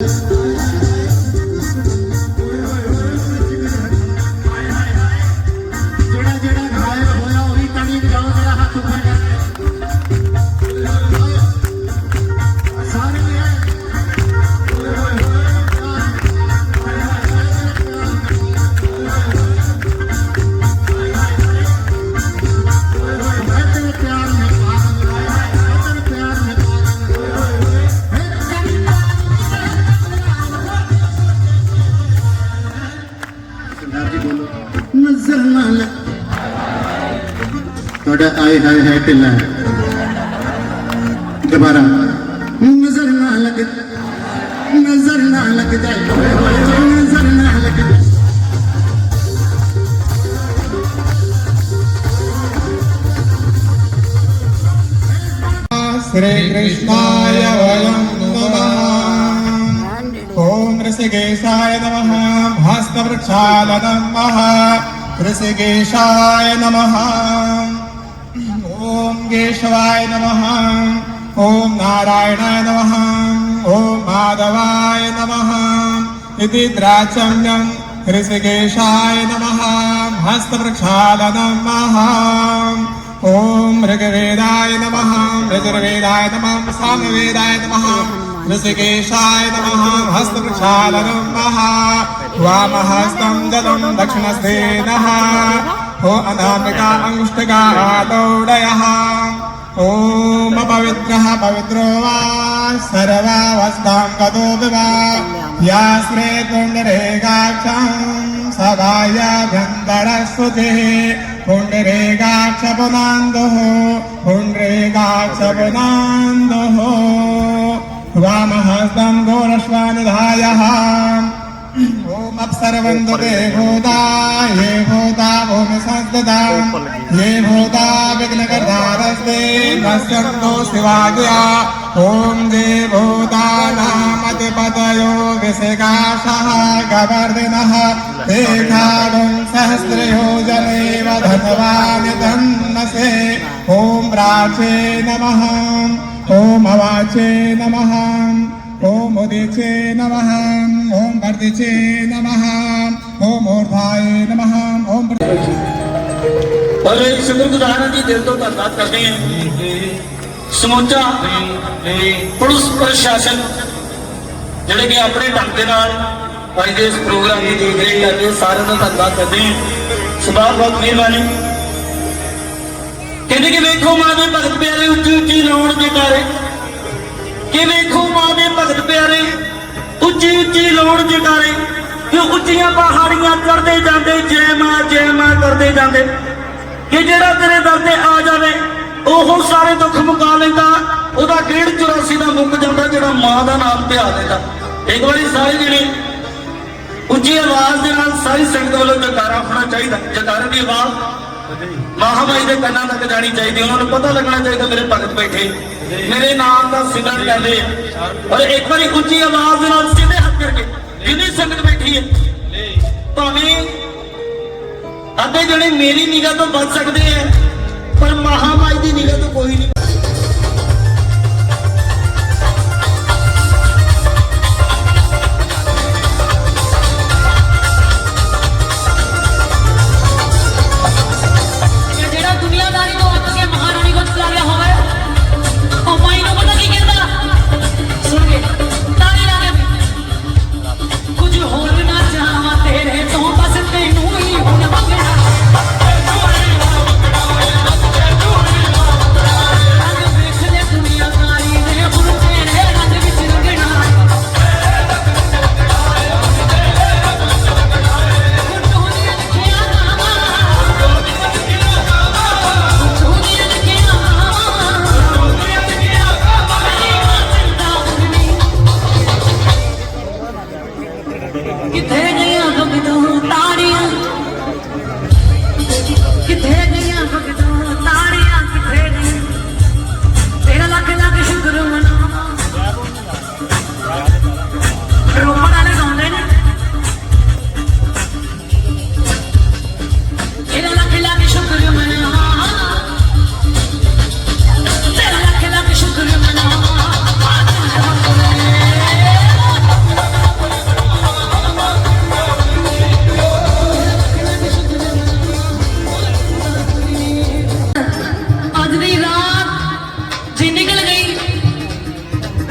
ਜਿਹੜਾ ਤੁਹਾਡਾ ਆਏ ਹਾਏ ਹੈ ਢਿੱਲਾ ਹੈ ਦੁਬਾਰਾ ਨਜ਼ਰ ਨਾ ਲੱਗ ਨਜ਼ਰ ਨਾ ਲੱਗ ਜਾਏ ਨਜ਼ਰ ਨਾ ਲੱਗ ਜਾਏ श्रीकृष्णाय वयं नमः ॐ ऋषिकेशाय नमः हस्तवृक्षाय नमः ऋषिकेशाय नमः ॐ केशवाय नमः। ॐ नारायणाय नमः। ॐ माधवाय नमः। इति द्राचम्यं ऋषिकेशाय नमः। हस्तवृक्षाय नमः ॐ ऋग्वेदाय नमः। यजुर्वेदाय नमः। सामवेदाय नमः। ऋषिकेशाय नमः। हस्तवृक्षाय नमः वामहस्तं जलं दक्षिणस्थे नः ओ अनामिका अंगुष्ठिका दौडयः ॐ अपवित्रः पवित्रो वा सर्वावस्थां गतो विवा यास्रे पुण्डरेकाक्षं सभायाभ्यन्तरस्वतिः पुण्डरेकाक्षपुनान्दुः पुण्डरेकाक्षपुनान्दुः वामहस्तं गोरश्वानिधायः ॐ अप्सर्वन्तु ते भूता ये भूता भूमि संस्थिता ये भूता विघ्नकर्तारस्ते पश्यन्तो शिवाज्ञा ॐ जे भूतानामतिपतयो विशिकाशः गवर्धिनः एकादं सहस्रयोजनेव धनवानि धन्नसे ॐ प्राचे नमः ॐ अवाचे नमः ॐ उदिचे नमः ॐ वर्दिचे नमः ॐ ऊर्ध्वाय नमः ॐ ਪਰ ਸ਼ੁਕਰਗੁਜ਼ਾਰਾਂ ਦੀ ਦਿਲ ਤੋਂ ਧੰਨਵਾਦ ਕਰਦੇ ਹਾਂ ਸਮੁੱਚਾ ਪੁਲਿਸ ਪ੍ਰਸ਼ਾਸਨ ਜਿਹੜੇ ਕਿ ਆਪਣੇ ਢੰਗ ਦੇ ਨਾਲ ਅੱਜ ਦੇ ਇਸ ਪ੍ਰੋਗਰਾਮ ਦੀ ਦੇਖ ਰਹੇ ਕਰਦੇ ਸਾਰਿਆਂ ਦਾ ਧੰਨਵਾਦ ਕਰਦੇ ਹਾਂ ਸੁਭਾਅ ਬਹੁਤ ਮਿਹਰਬਾਨੀ ਕਹਿੰਦੇ ਕਿ ਵੇਖੋ ਮਾਂ ਦੇ ਭਗਤ ਪਿਆਰੇ ਉੱਚੀ ਉੱਚੀ ਲਾਉਣ ਜਕਾਰੇ ਕਿ ਵੇਖੋ ਮਾਂ ਦੇ ਭਗਤ ਪਿਆਰੇ? ਉੱਚੀ ਉੱਚੀ ਲਾਉਣ ਜਕਾਰੇ ਕਿ ਉੱਚੀਆਂ ਪਹਾੜੀਆਂ ਚੜਦੇ ਜਾਂਦੇ, ਜੈ ਮਾਂ ਜੈ ਮਾਂ ਕਰਦੇ ਜਾਂਦੇ। ਕਿ ਜਿਹੜਾ ਤੇਰੇ ਦਰ ਤੇ ਆ ਜਾਵੇ, ਉਹ ਸਾਰੇ ਦੁੱਖ ਮੁਕਾ ਲੈਂਦਾ। ਉਹਦਾ ਗੇੜ 84 ਦਾ ਮੁੱਕ ਜਾਂਦਾ, ਜਿਹੜਾ ਮਾਂ ਦਾ ਨਾਮ ਧਿਆ ਲੈਂਦਾ ਇੱਕ ਵਾਰੀ ਸਾਰੇ ਜਣੇ ਉੱਚੀ ਆਵਾਜ਼ ਦੇ ਨਾਲ ਸਾਰੀ ਸੰਗਤ ਵੱਲੋਂ ਜਕਾਰਾ ਹੋਣਾ ਚਾਹੀਦਾ। ਜਕਾਰੇ ਦੀ ਆਵਾਜ਼। ਮਹਾਮਾਈ ਦੇ ਕੰਨਾਂ ਤੱਕ ਜਾਣੀ ਚਾਹੀਦੀ, ਉਹਨਾਂ ਨੂੰ ਪਤਾ ਲੱਗਣਾ ਚਾਹੀਦਾ ਮੇਰੇ ਭਗਤ ਬੈਠੇ। ਮੇਰੇ ਨਾਮ ਦਾ ਸਿਮਰਨ ਕਰਦੇ ਆ। ਔਰ ਇੱਕ ਵਾਰੀ ਉੱਚੀ ਆਵਾਜ਼ ਦੇ ਨਾਲ ਸਿੱਧੇ ਹੱਥ ਕਰਕੇ, ਜਿੰਨੀ ਸੰਗਤ ਬੈਠੀ ਹੈ, ਭਾਵੇਂ ਅੱਧੇ ਜਣੇ ਮੇਰੀ ਨਿਗਾਹ ਤੋਂ ਬਚ ਸਕਦੇ ਆ, ਪਰ ਮਹਾਮਾਈ ਦੀ ਨਿਗਾਹ ਤੋਂ ਕੋਈ ਨਹੀਂ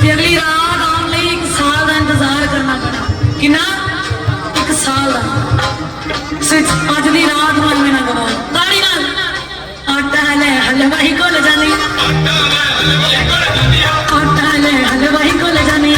کہ اگلی رات آن لئی ایک سال دا انتظار کرنا پڑا کنا ایک سال دا سچ اج دی رات مال میں نہ گواؤ تاڑی نال آٹا لے حلوہ ہی کو لے جانی آٹا لے حلوہ ہی کو لے آٹا لے حلوہ ہی کو لے جانی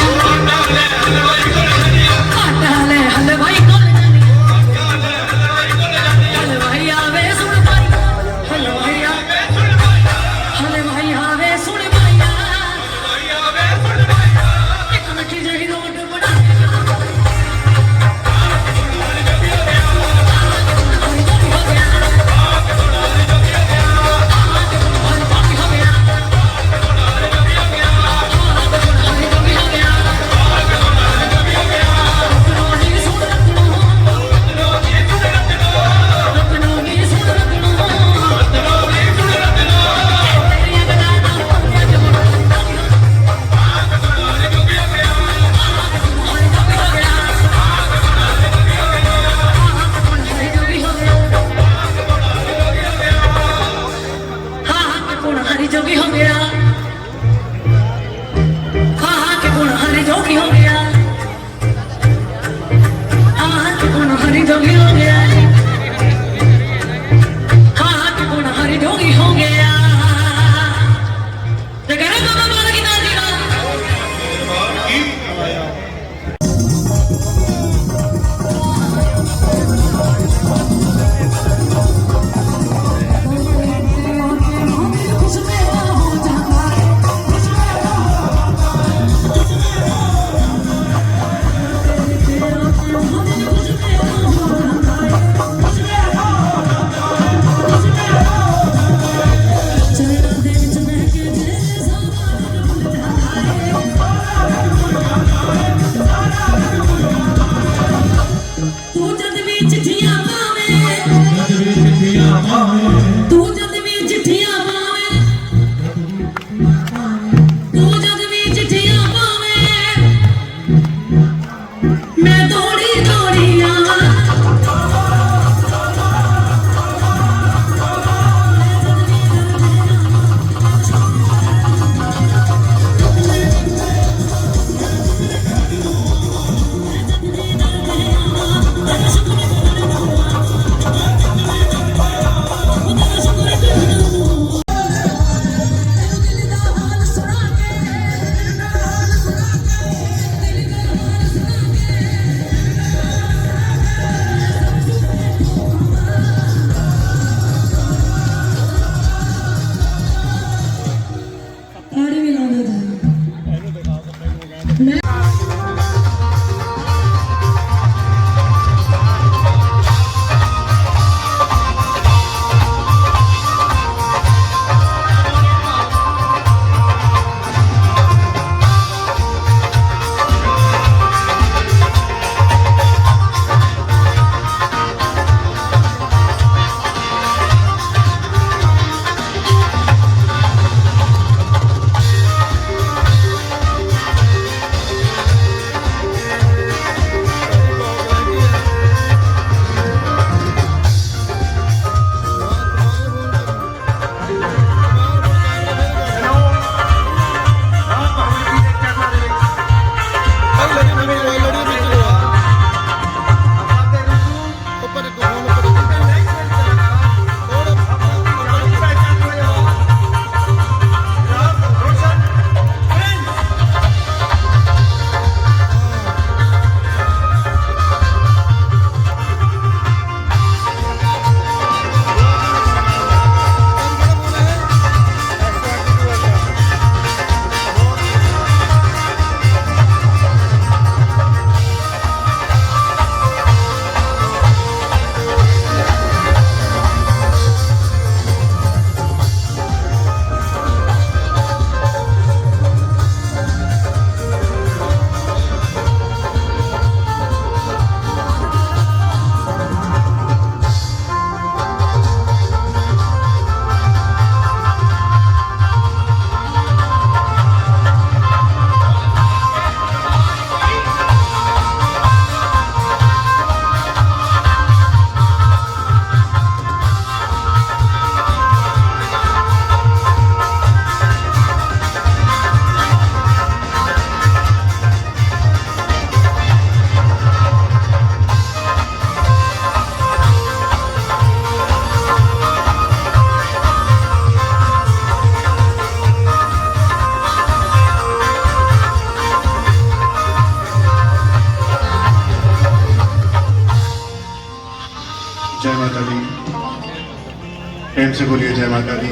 से बोलिए जय माता दी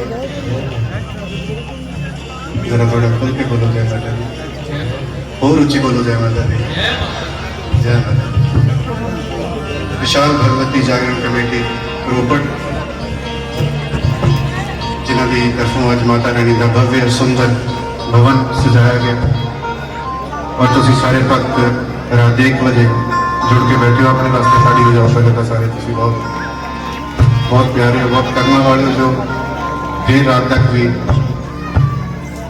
जरा थोड़ा खुल के बोलो जय माता दी और ऊंची बोलो जय माता दी जय माता दी विशाल भगवती जागरण कमेटी ਰੋਪੜ ਜਿਨ੍ਹਾਂ ਦੀ ਤਰਫੋਂ ਅੱਜ ਮਾਤਾ ਰਾਣੀ ਦਾ ਭਵਯ ਔਰ ਸੁੰਦਰ ਭਵਨ ਸਜਾਇਆ ਗਿਆ ਔਰ ਤੁਸੀਂ ਸਾਰੇ ਭਗਤ ਰਾਤ ਦੇ 1 ਵਜੇ ਜੁੜ ਕੇ ਬੈਠੇ ਹੋ ਆਪਣੇ ਵਾਸਤੇ ਸਾਡੀ ਹੋ ਜਾਓ ਪਹਿਲੇ ਤਾਂ ਸਾਰੇ ਤੁਸੀਂ ਬਹੁਤ ਬਹੁਤ ਪਿਆਰੇ ਹੋ ਬਹੁਤ ਕਰਮਾਂ ਵਾਲੇ ਹੋ ਜੋ ਦੇਰ ਰਾਤ ਤੱਕ ਵੀ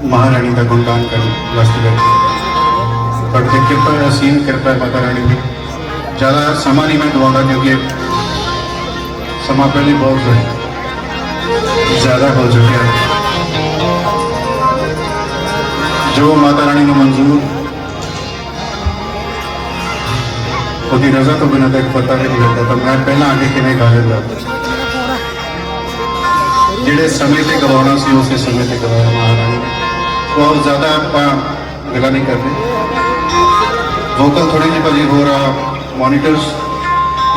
ਮਹਾਰਾਣੀ ਦਾ ਗੁਣਗਾਨ ਕਰਨ ਵਾਸਤੇ ਬੈਠੇ ਹੋ। ਤੁਹਾਡੀ ਤੇ ਕਿਰਪਾ ਹੈ ਅਸੀਮ ਕਿਰਪਾ ਹੈ ਮਾਤਾ ਰਾਣੀ ਦੀ ਜ਼ਿਆਦਾ ਸਮਾਂ ਨਹੀਂ ਮੈਂ ਦਵਾਉਂਦਾ ਕਿਉਂਕਿ ਸਮਾਂ ਪਹਿਲੇ ਬਹੁਤ ਹੈ ਜ਼ਿਆਦਾ ਹੋ ਚੁੱਕਿਆ ਹੈ ਜੋ ਮਾਤਾ ਰਾਣੀ ਨੂੰ ਮਨਜ਼ੂਰ ਉਹਦੀ ਰਜ਼ਾ ਤੋਂ ਬਿਨਾਂ ਤਾਂ ਇੱਕ ਪਤਾ ਵੀ ਨਹੀਂ ਲੱਗਦਾ ਤਾਂ ਮੈਂ ਪਹਿਲਾਂ ਆ ਕੇ ਕਿਵੇਂ ਗਾ ਲੈਂਦਾ ਜਿਹੜੇ ਸਮੇਂ ਤੇ ਗਵਾਉਣਾ ਸੀ, ਉਸੇ ਸਮੇਂ ਤੇ ਗਵਾਇਆ ਮਹਾਰਾਣੀ ਬਹੁਤ ਜ਼ਿਆਦਾ ਆਪਾਂ ਗੱਲਾਂ ਨਹੀਂ ਕਰਦੇ। ਵੋਕਲ ਥੋੜੀ ਜਿਹੀ ਭਾਜੀ ਹੋਰ ਆ ਮੋਨੀਟਰਸ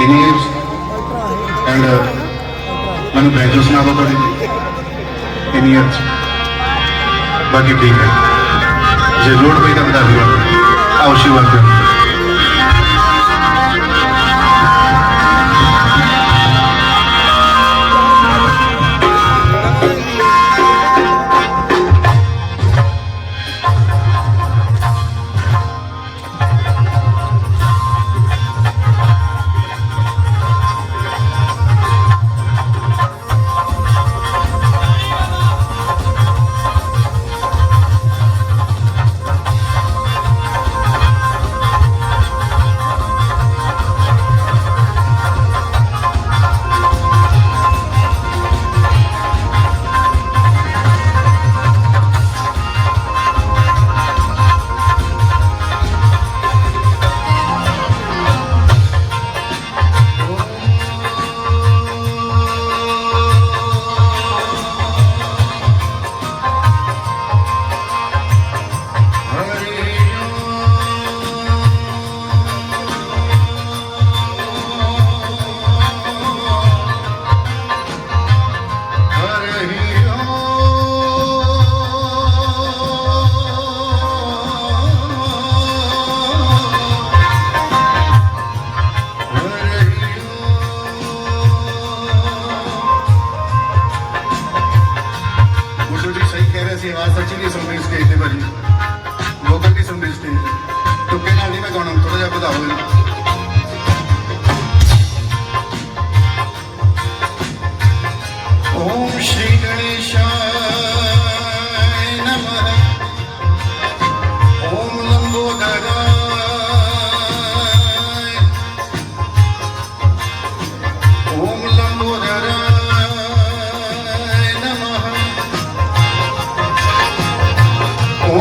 ਇਨੀਅਰਸ ਐਂਡ ਮੈਨੂੰ ਬੈਜੋ ਸੁਣਾ ਦਿਓ ਥੋੜੀ ਜਿਹੀ। ਇਨੀਅਰਸ ਬਾਕੀ ਠੀਕ ਹੈ। ਜੇ ਲੋਡ ਪਈ ਤਾਂ ਬਤਾ ਦਿਓ। ਆਓ ਸ਼ਿਵਾ ਕਰ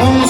Oh.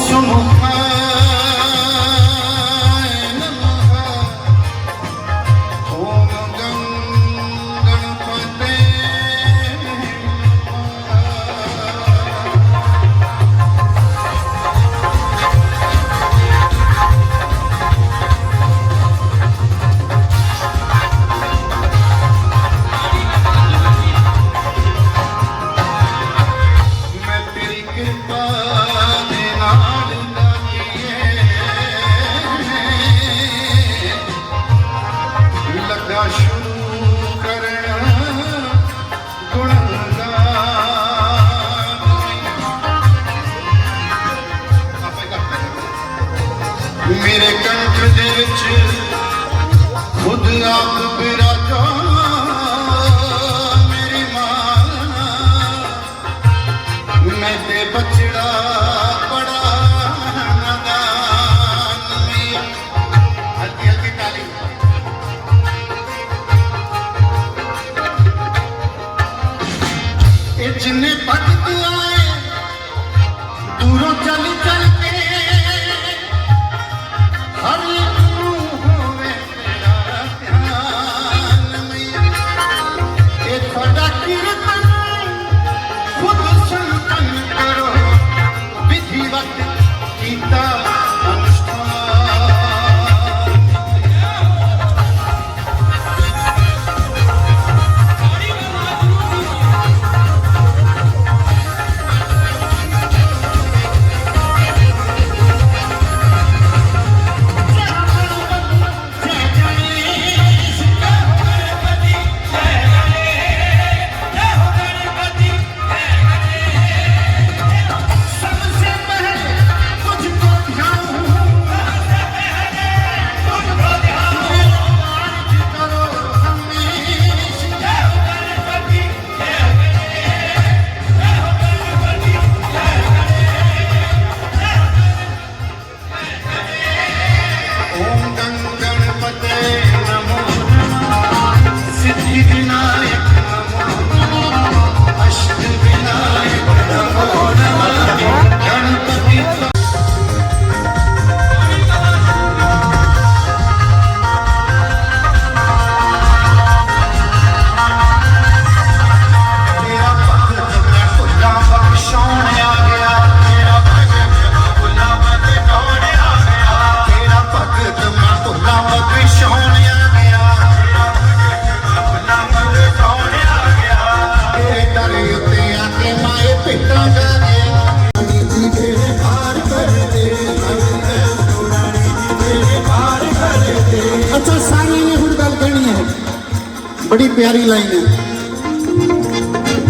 ਪਿਆਰੀ ਲਾਈਨ ਹੈ।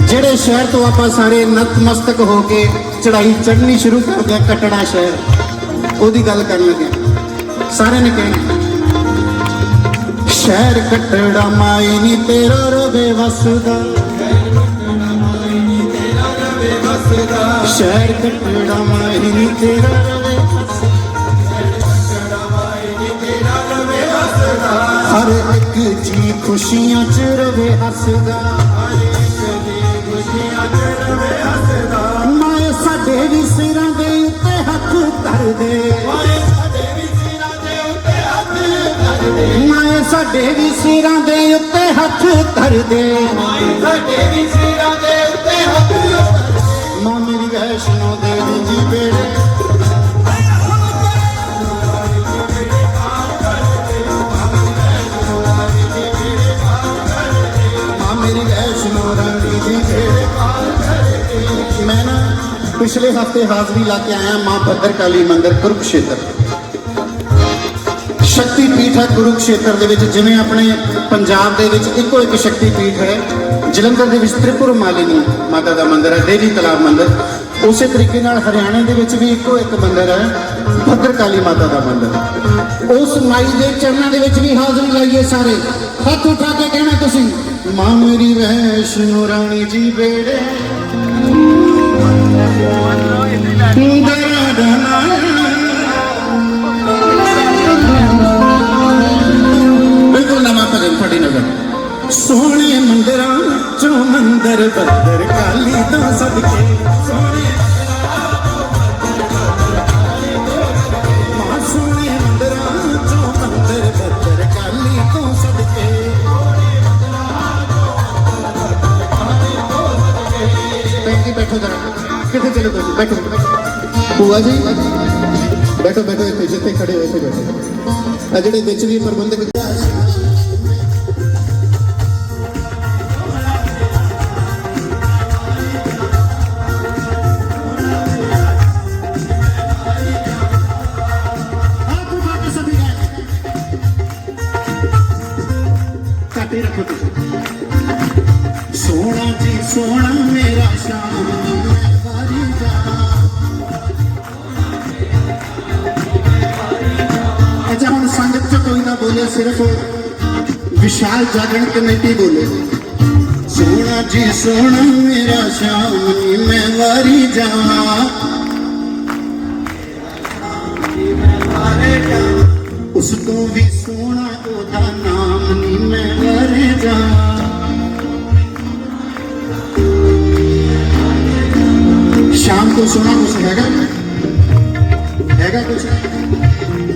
ਜਿਹੜੇ ਸ਼ਹਿਰ ਤੋਂ ਆਪਾਂ ਸਾਰੇ ਨਤਮਸਤਕ ਹੋ ਕੇ ਚੜਾਈ ਚੜਨੀ ਸ਼ੁਰੂ ਕਰਦੇ ਆ ਕਟੜਾ ਸ਼ਹਿਰ, ਉਹਦੀ ਗੱਲ ਕਰਨ ਲੱਗੇ ਹਾਂ। ਸਾਰਿਆਂ ਨੇ ਕਹਿਣਾ ਸ਼ਹਿਰ ਕਟੜਾ ਮਾਈ ਨੀ ਤੇਰਾ ਰਵੇ ਵਸਦਾ। ਸ਼ਹਿਰ ਕਟੜਾ ਮਾਈ ਨੀ ਤੇਰਾ ਰਵੇ ਹਰ ਇੱਕ ਜੀ ਖੁਸ਼ੀਆਂ ਚ ਰਵੇ ਹੱਸਦਾ, ਹਰ ਇੱਕ ਜੀ ਖੁਸ਼ੀਆਂ ਚ ਰਵੇ ਹੱਸਦਾ। ਮਾਏ ਸਾਡੇ ਵੀ ਸਿਰਾਂ ਦੇ ਉੱਤੇ ਹੱਥ ਧਰ ਦੇ ਮਾਏ ਸਾਡੇ ਵੀ ਸਿਰਾਂ ਦੇ ਉੱਤੇ ਹੱਥ ਧਰ ਦੇ ਮਾਏ ਸਾਡੇ ਵੀ ਸਿਰਾਂ ਦੇ ਉੱਤੇ ਹੱਥ ਧਰ ਦੇ ਮਾਏ ਸਾਡੇ ਵੀ ਸਿਰਾਂ ਦੇ ਉੱਤੇ ਹੱਥ ਧਰ ਦੇ ਮਾਂ ਮੇਰੀ ਵੈਸ਼ਨੋ ਦੇਵੀ ਜੀ ਬੇੜੇ ਪਿਛਲੇ ਹਫ਼ਤੇ ਹਾਜ਼ਰੀ ਲਾ ਕੇ ਆਇਆ ਮਾਂ ਭੱਦਰ ਕਾਲੀ ਮੰਦਿਰ ਕੁਰੂਕਸ਼ੇਤਰ। ਸ਼ਕਤੀ ਪੀਠ ਹੈ ਕੁਰੂਕਸ਼ੇਤਰ ਦੇ ਵਿੱਚ, ਜਿਵੇਂ ਆਪਣੇ ਪੰਜਾਬ ਦੇ ਵਿੱਚ ਇੱਕੋ ਇੱਕ ਸ਼ਕਤੀ ਪੀਠ ਹੈ। ਜਲੰਧਰ ਦੇ ਵਿੱਚ ਤ੍ਰਿਪੁਰ ਮਾਲਿਨੀ ਮਾਤਾ ਦਾ ਮੰਦਿਰ ਹੈ, ਦੇਵੀ ਤਲਾਬ ਮੰਦਿਰ। ਉਸੇ ਤਰੀਕੇ ਨਾਲ ਹਰਿਆਣੇ ਦੇ ਵਿੱਚ ਵੀ ਇੱਕੋ ਇੱਕ ਮੰਦਿਰ ਹੈ ਭੱਦਰ ਕਾਲੀ ਮਾਤਾ ਦਾ ਮੰਦਿਰ। ਉਸ ਮਾਈ ਦੇ ਚਰਨਾਂ ਦੇ ਵਿੱਚ ਵੀ ਹਾਜ਼ਰੀ ਲਾਈਏ ਸਾਰੇ। ਹੱਥ ਉਠਾ ਕੇ ਕਹਿਣਾ ਤੁਸੀਂ, ਮਾਂ ਮੇਰੀ ਵੈਸ਼ਨੋ ਰਾਣੀ ਜੀ ਬੇੜੇ। ਸੋਹਣੇ ਮੰਦਰਾਂ ਚੋਂ ਮੰਦਰ ਬੱਦਰ ਕਾਲੀ ਤੋਂ ਸਦਕੇ ਸੋਹਣੇ ਮੰਦਰਾਂ ਚੋਂ ਮੰਦਰ ਬੈਠੋ ਜਰਾ। ਕਿੱਥੇ ਚਲੇ ਤੁਸੀਂ? ਬੈਠੋ। ਬੈਠੋ ਭੂਆ ਜੀ, ਬੈਠੋ ਬੈਠੋ ਇੱਥੇ, ਜਿੱਥੇ ਖੜੇ ਹੋ ਇੱਥੇ ਬੈਠੋ। ਆ ਜਿਹੜੇ ਵਿੱਚ ਵੀ ਪ੍ਰਬੰਧਕ ਵਿਸ਼ਾਲ ਕਮੇਟੀ ਬੋਲੇ। ਸੋਹਣਾ ਜੀ, ਸੋਹਣਾ ਮੇਰਾ ਸ਼ਾਮ ਨੀ, ਮੈਂ ਵਾਰੀ ਜਾਵਾਂ। ਉਸ ਤੋਂ ਵੀ ਸੋਹਣਾ ਉਹਦਾ ਨਾਮ ਨੀ, ਮੈਂ ਵਾਰੀ ਜਾਵਾਂ। ਸ਼ਾਮ ਤੋਂ ਸੋਹਣਾ ਕੁਛ ਹੈਗਾ? ਹੈਗਾ ਕੁਛ?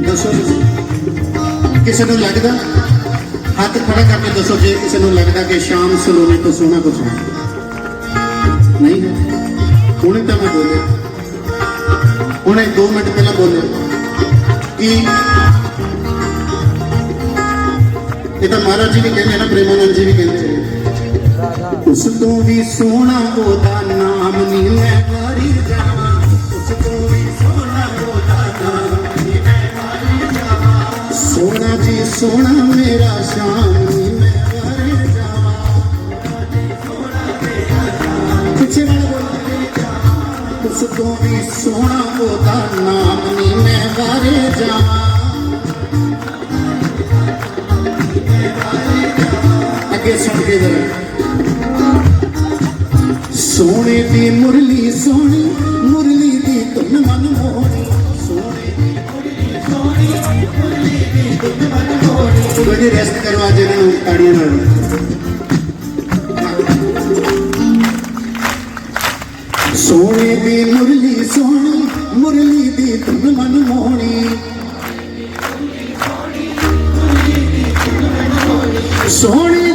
ਦੱਸੋ ਤੁਸੀਂ। ਕਿਸੇ ਨੂੰ ਲੱਗਦਾ? ਹੱਥ ਖੜਾ ਕਰਕੇ ਦੱਸੋ ਜੇ ਕਿਸੇ ਨੂੰ ਲੱਗਦਾ ਕਿ ਸ਼ਾਮ ਸਲੋਨੇ ਤੋਂ ਸੋਹਣਾ ਕੁਛ ਹੈ ਨਹੀਂ? ਹੈ ਹੁਣੇ ਤਾਂ ਮੈਂ ਬੋਲਿਆ। ਹੁਣੇ 2 ਮਿੰਟ ਪਹਿਲਾਂ ਬੋਲਿਆ। ਕਿ ਇਹ ਤਾਂ ਮਹਾਰਾਜ ਜੀ ਵੀ ਕਹਿੰਦੇ ਨਾ, ਪ੍ਰੇਮਾਨੰਦ ਜੀ ਵੀ ਕਹਿੰਦੇ ਉਸ ਤੋਂ ਵੀ ਸੋਹਣਾ ਉਹਦਾ ਨਾਮ ਨਹੀਂ ਹੈ। ਸੋਹਣਾ ਮੇਰਾ ਸ਼ਾਮ ਮੈਂ ਵਾਰੀ ਜਾਵਾਂ। ਉਸ ਤੋਂ ਵੀ ਸੋਹਣਾ ਉਹਦਾ ਨਾਮ ਨੀ ਮੈਂ ਵਾਰੀ ਜਾਵਾਂ। ਅੱਗੇ ਸੁਣ ਕੇ ਜਰਾ। ਸੋਹਣੇ ਦੀ ਮੁਰਲੀ, ਸੋਹਣੀ ਮੁਰਲੀ ਦੀ ਧੁਨ ਮਨ ਮੋਹਣੀ। ਰੈਸਟ ਕਰਵਾ ਜੇ ਇਹਨਾਂ ਨੂੰ ਤਾੜੀਆਂ ਸੋਹਣੇ ਦੀ ਮੁਰਲੀ ਸੋਹਣੀ ਮੁਰਲੀ ਦੀ ਧੁਨ ਮਨ ਮੋਹਣੀ ਸੋਹਣੀ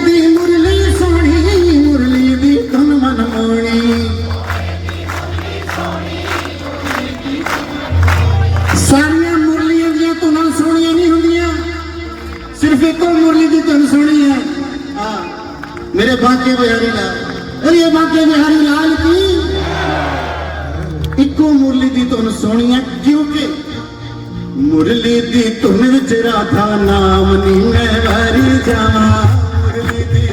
ਸਿਰਫ ਇੱਕੋ ਮੁਰਲੀ ਦੀ ਧੁਨ ਸੋਹਣੀ ਹੈ ਹਾਂ, ਮੇਰੇ ਬਾਕੇ ਬਿਹਾਰੀ ਲਾਲ ਅਰੇ ਬਾਕੇ ਬਿਹਾਰੀ ਲਾਲ ਕੀ? ਇੱਕੋ ਮੁਰਲੀ ਦੀ ਧੁਨ ਸੋਹਣੀ ਹੈ ਕਿਉਂਕਿ ਮੁਰਲੀ ਦੀ ਧੁਨ ਵਿੱਚ ਰਾਧਾ ਨਾਮ ਨੀ ਮੈਂ ਵਾਰੀ ਜਾਵਾਂ। ਮੁਰਲੀ ਦੀ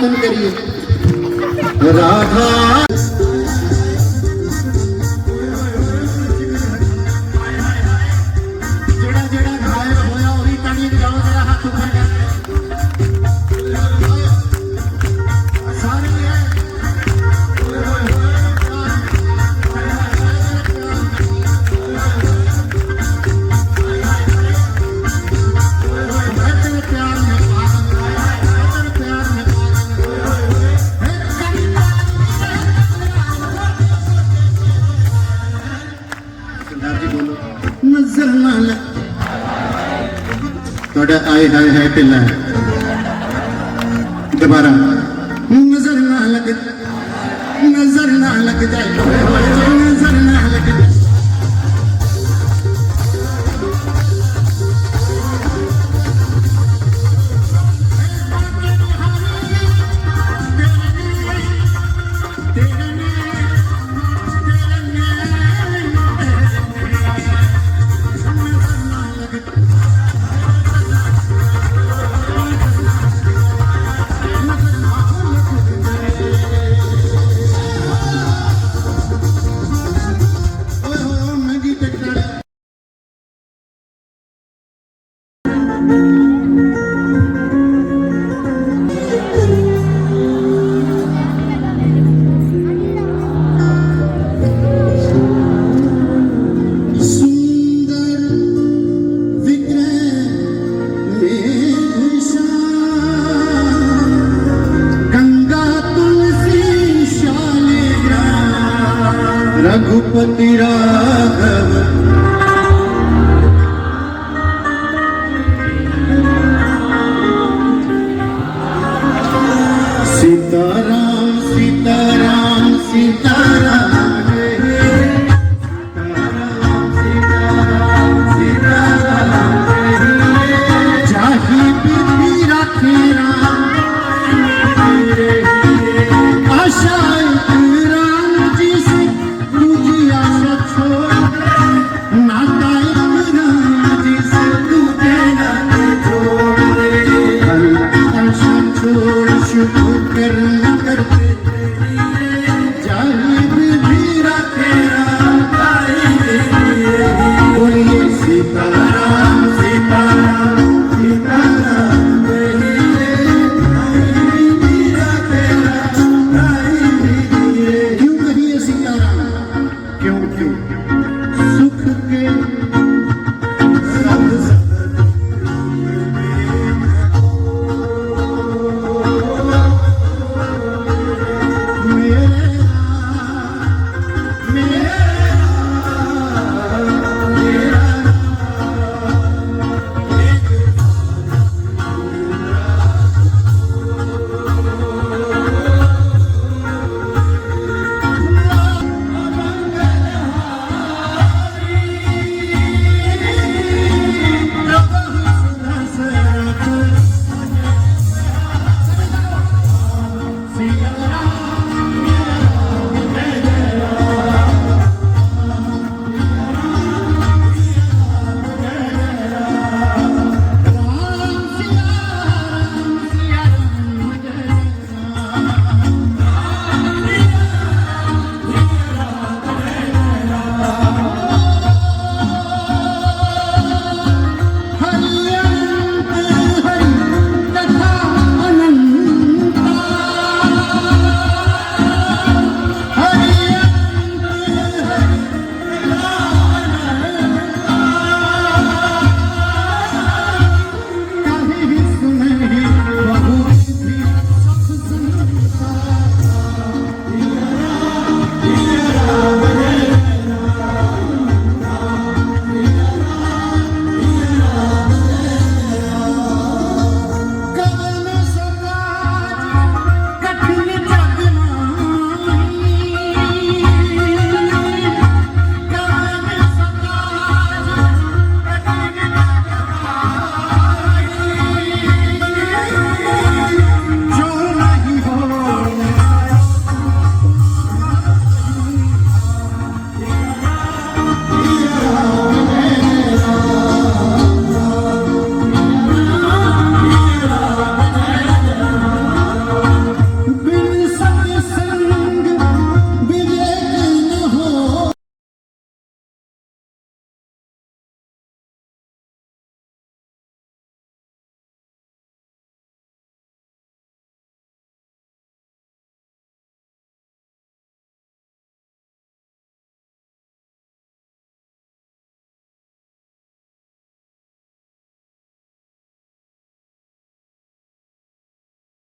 ਕੀਰਤਨ ਕਰੀਏ। ਰਾਧਾ ਤੁਹਾਡਾ ਆਏ ਹਾਏ ਹੈ ਢਿੱਲਾ ਹੈ। ਦੁਬਾਰਾ। सीताराम